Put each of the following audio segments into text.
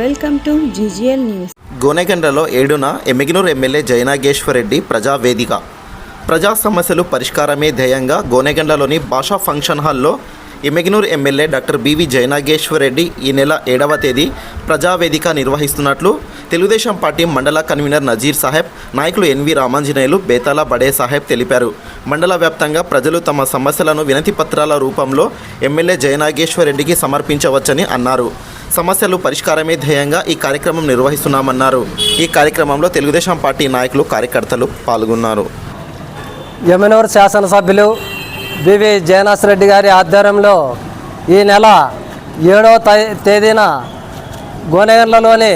Welcome to GGL news. గోనెగండ్లలో ఏడున Emmiganur MLA Jayanageswar Reddy ప్రజావేదిక ప్రజా సమస్యలు పరిష్కారమే ధ్యేయంగా గోనెగండ్లలోని భాషా ఫంక్షన్ హాల్లో Emmiganur MLA doctor B V Jayanageswar Reddy ఈ నెల ఏడవ తేదీ ప్రజావేదిక నిర్వహిస్తున్నట్లు తెలుగుదేశం పార్టీ మండల కన్వీనర్ నజీర్ సాహెబ్ నాయకులు ఎన్వి రామాంజనేయులు బేతాల బడే సాహెబ్ తెలిపారు. మండల వ్యాప్తంగా ప్రజలు తమ సమస్యలను వినతి పత్రాల రూపంలో ఎమ్మెల్యే జయనాగేశ్వర్ రెడ్డికి సమర్పించవచ్చని అన్నారు. సమస్యలు పరిష్కారమే ధ్యేయంగా ఈ కార్యక్రమం నిర్వహిస్తున్నామన్నారు. ఈ కార్యక్రమంలో తెలుగుదేశం పార్టీ నాయకులు కార్యకర్తలు పాల్గొన్నారు. యమునూరు శాసనసభ్యులు బివి జయనాథ్ రెడ్డి గారి ఆధ్వర్యంలో ఈ నెల ఏడవ తేదీన గోనెగండ్లలోని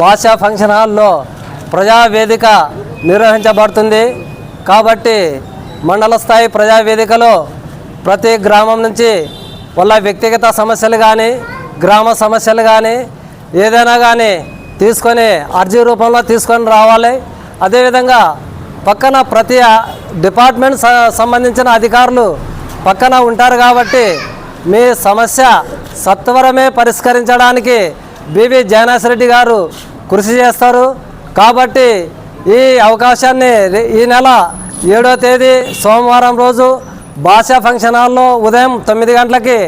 భాషా ఫంక్షన్ హాల్లో ప్రజావేదిక నిర్వహించబడుతుంది. కాబట్టి మండల స్థాయి ప్రజావేదికలో ప్రతి గ్రామం నుంచి వాళ్ళ వ్యక్తిగత సమస్యలు కానీ గ్రామ సమస్యలు కానీ ఏదైనా కానీ తీసుకొని అర్జీ రూపంలో తీసుకొని రావాలి. అదేవిధంగా పక్కన ప్రతి డిపార్ట్మెంట్ స- సంబంధించిన అధికారులు పక్కన ఉంటారు కాబట్టి మీ సమస్య సత్వరమే పరిష్కరించడానికి బీబీ జయనాథ్ రెడ్డి గారు కృషి చేస్తారు. కాబట్టి ఈ అవకాశాన్ని ఈ నెల ఏడో తేదీ సోమవారం రోజు భాషా ఫంక్షన్ హాల్లో ఉదయం తొమ్మిది గంటలకి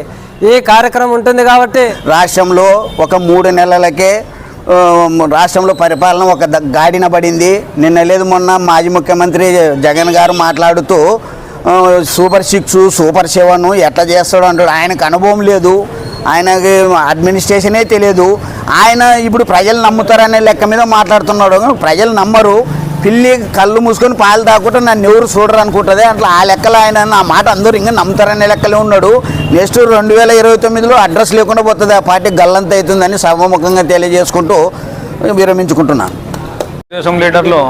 ఈ కార్యక్రమం ఉంటుంది కాబట్టి రాష్ట్రంలో ఒక మూడు నెలలకే రాష్ట్రంలో పరిపాలన ఒక ద- గాడిన పడింది. నిన్న లేదు మొన్న మాజీ ముఖ్యమంత్రి జగన్ గారు మాట్లాడుతూ సూపర్ సిక్స్ సూపర్ సెవెన్ ఎట్లా చేస్తాడు అంటాడు. ఆయనకు అనుభవం లేదు. ఆయనకి అడ్మినిస్ట్రేషనే తెలియదు. ఆయన ఇప్పుడు ప్రజలు నమ్ముతారనే లెక్క మీద మాట్లాడుతున్నాడు. ప్రజలు నమ్మరు. పిల్లి కళ్ళు మూసుకొని పాలు తాకుంటే నన్ను ఎవరు చూడరు అనుకుంటుంది. అట్లా ఆ లెక్కలో ఆయన నా మాట అందరూ ఇంకా నమ్ముతారనే లెక్కలో ఉన్నాడు. నెక్స్ట్ రెండు వేల ఇరవై తొమ్మిదిలో అడ్రస్ లేకుండా పోతుంది. ఆ పార్టీ గల్లంత అవుతుందని సర్వముఖంగా తెలియజేసుకుంటూ విరమించుకుంటున్నాను దేశం లీడర్లో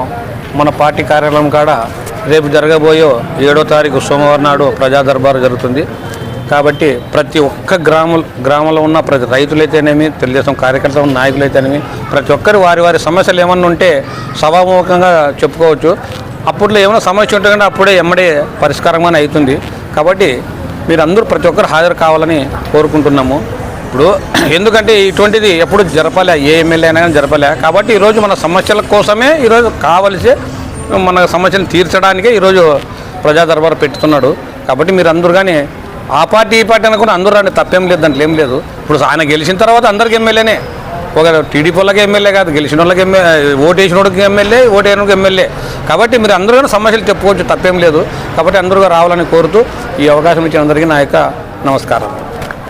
మన పార్టీ కార్యాలయం కాడ రేపు జరగబోయే ఏడో తారీఖు సోమవారం నాడు ప్రజా దర్బారు జరుగుతుంది. కాబట్టి ప్రతి ఒక్క గ్రామ గ్రామంలో ఉన్న ప్రతి రైతులైతేనేమి తెలుగుదేశం కార్యకర్తలు నాయకులైతేనేమి ప్రతి ఒక్కరు వారి వారి సమస్యలు ఏమన్నా ఉంటే సభాముఖంగా చెప్పుకోవచ్చు. అప్పట్లో ఏమైనా సమస్య ఉంటే అప్పుడే ఎమ్మడే పరిష్కారంగానే అవుతుంది. కాబట్టి మీరందరూ ప్రతి ఒక్కరు హాజరు కావాలని కోరుకుంటున్నాము. ఇప్పుడు ఎందుకంటే ఇటువంటిది ఎప్పుడు జరపలే ఏ ఎమ్మెల్యే అయినా కానీ జరపలే. కాబట్టి ఈరోజు మన సమస్యల కోసమే ఈరోజు కావలసి మన సమస్యను తీర్చడానికే ఈరోజు ప్రజా దర్బారు పెట్టుతున్నాడు. కాబట్టి మీరు అందరు కానీ ఆ పార్టీ ఈ పార్టీ అనుకుని అందరూ రండి తప్పేం లేదు దాంట్లో ఏం లేదు. ఇప్పుడు ఆయన గెలిచిన తర్వాత అందరికి ఎమ్మెల్యేనే. ఒక టీడీపీ వాళ్ళకి ఎమ్మెల్యే కాదు గెలిచిన వాళ్ళకి ఎమ్మెల్యే ఓటు వేసిన వాడికి ఎమ్మెల్యే ఓటు ఎమ్మెల్యే. కాబట్టి మీరు అందరూ కూడా సమస్యలు చెప్పుకోవచ్చు తప్పేం లేదు. కాబట్టి అందరూ రావాలని కోరుతూ ఈ అవకాశం ఇచ్చిన అందరికీ నా యొక్క నమస్కారం.